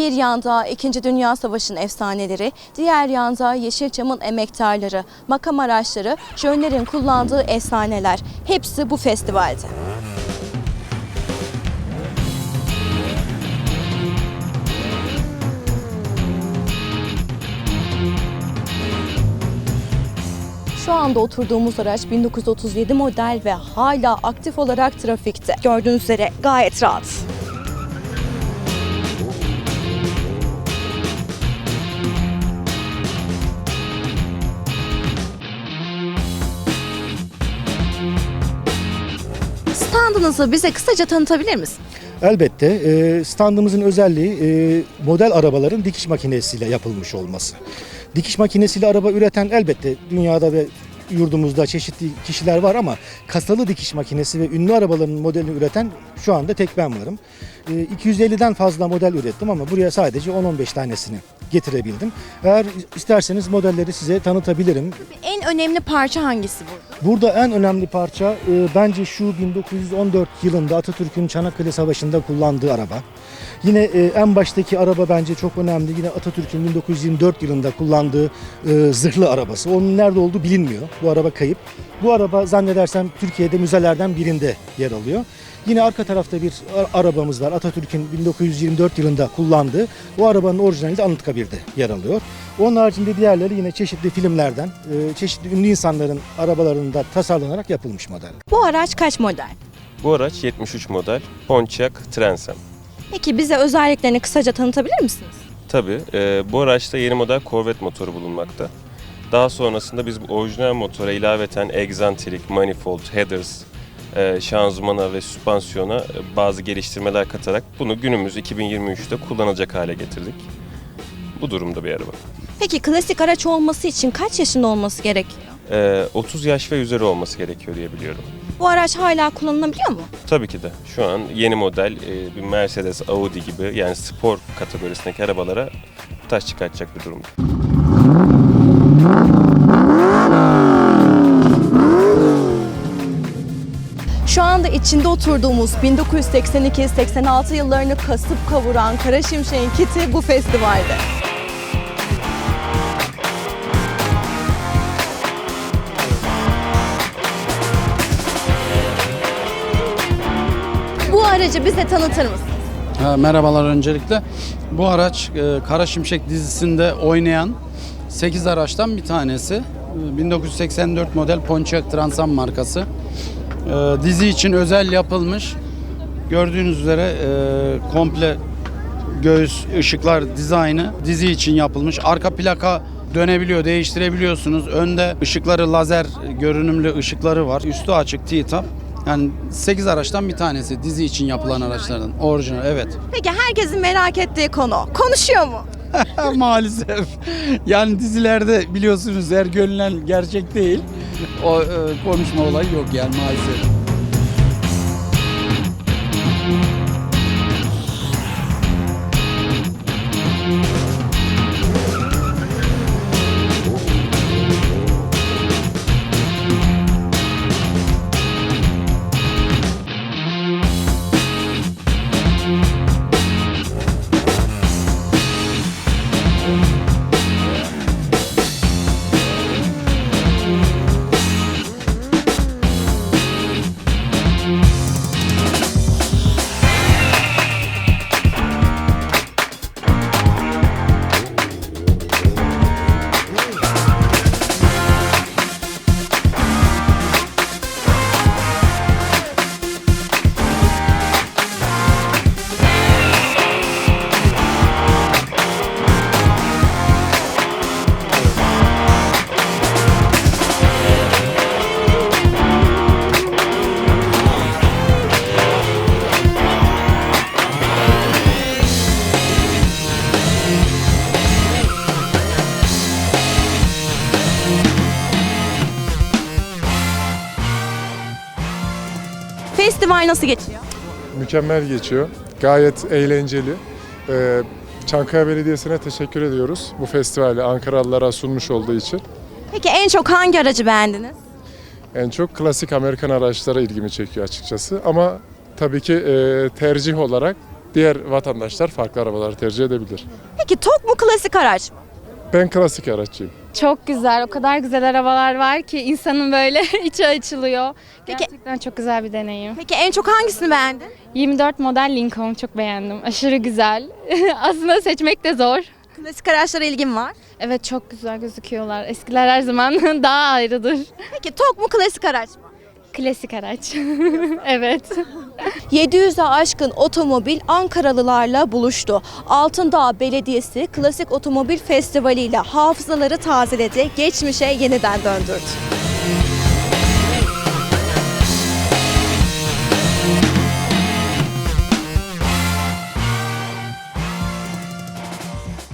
Bir yanda 2. Dünya Savaşı'nın efsaneleri, diğer yanda Yeşilçam'ın emektarları, makam araçları, jönlerin kullandığı efsaneler. Hepsi bu festivalde. Şu anda oturduğumuz araç 1937 model ve hala aktif olarak trafikte. Gördüğünüz üzere gayet rahat. Standınızı bize kısaca tanıtabilir misin? Elbette e, standımızın özelliği e, model arabaların dikiş makinesiyle yapılmış olması. Dikiş makinesiyle araba üreten elbette dünyada ve yurdumuzda çeşitli kişiler var ama kasalı dikiş makinesi ve ünlü arabaların modelini üreten şu anda tek ben varım. E, 250'den fazla model ürettim ama buraya sadece 10-15 tanesini getirebildim. Eğer isterseniz modelleri size tanıtabilirim. En önemli parça hangisi burada? Burada en önemli parça e, bence şu 1914 yılında Atatürk'ün Çanakkale Savaşı'nda kullandığı araba. Yine e, en baştaki araba bence çok önemli. Yine Atatürk'ün 1924 yılında kullandığı e, zırhlı arabası. Onun nerede olduğu bilinmiyor. Bu araba kayıp. Bu araba zannedersem Türkiye'de müzelerden birinde yer alıyor. Yine arka tarafta bir arabamız var. Atatürk'ün 1924 yılında kullandığı. O arabanın orijinali de Anıtkabir'de yer alıyor. Onun haricinde diğerleri yine çeşitli filmlerden, e, çeşitli ünlü insanların arabalarında tasarlanarak yapılmış model. Bu araç kaç model? Bu araç 73 model Pontiac Transam. Peki bize özelliklerini kısaca tanıtabilir misiniz? Tabii e, bu araçta yeni model Corvette motoru bulunmakta. Daha sonrasında biz bu orijinal motora ilaveten egzantrik, manifold, headers, şanzımana ve süspansiyona e, bazı geliştirmeler katarak bunu günümüz 2023'te kullanılacak hale getirdik. Bu durumda bir araba. Peki klasik araç olması için kaç yaşında olması gerekiyor? E, 30 yaş ve üzeri olması gerekiyor diye biliyorum. Bu araç hala kullanılabiliyor mu? Tabii ki de. Şu an yeni model e, bir Mercedes, Audi gibi yani spor kategorisindeki arabalara taş çıkartacak bir durumda. Anda içinde oturduğumuz 1982-86 yıllarını kasıp kavuran Kara Şimşek'in kiti bu festivalde. Bu aracı bize tanıtır mısın? Ha, Merhabalar öncelikle. Bu araç e, Kara Şimşek dizisinde oynayan 8 araçtan bir tanesi. E, 1984 model Pontiac Transam markası. E, Dizi için özel yapılmış. Gördüğünüz üzere e, komple göğüs ışıklar dizaynı dizi için yapılmış. Arka plaka dönebiliyor, değiştirebiliyorsunuz. Önde ışıkları lazer görünümlü ışıkları var. Üstü açık T-Top. Yani 8 araçtan bir tanesi dizi için yapılan araçlardan. Orijinal evet. Peki herkesin merak ettiği konu. Konuşuyor mu? Maalesef. Yani dizilerde biliyorsunuz her görünen gerçek değil. O e, konuşma olayı yok yani maalesef. Festival nasıl geçiyor? mükemmel geçiyor. Gayet eğlenceli. Ee, Çankaya Belediyesi'ne teşekkür ediyoruz bu festivali Ankaralılara sunmuş olduğu için. Peki en çok hangi aracı beğendiniz? En çok klasik Amerikan araçlara ilgimi çekiyor açıkçası. Ama tabii ki e, tercih olarak Diğer vatandaşlar farklı arabaları tercih edebilir. Peki tok mu klasik araç mı? Ben klasik araççıyım. Çok güzel. O kadar güzel arabalar var ki insanın böyle içi açılıyor. Peki- Gerçekten çok güzel bir deneyim. Peki en çok hangisini beğendin? 24 model Lincoln çok beğendim. Aşırı güzel. Aslında seçmek de zor. Klasik araçlara ilgin var. Evet çok güzel gözüküyorlar. Eskiler her zaman daha ayrıdır. Peki tok mu klasik araç mı? Klasik araç. evet. 700'e aşkın otomobil Ankaralılarla buluştu. Altındağ Belediyesi Klasik Otomobil Festivali ile hafızaları tazeledi, geçmişe yeniden döndürdü.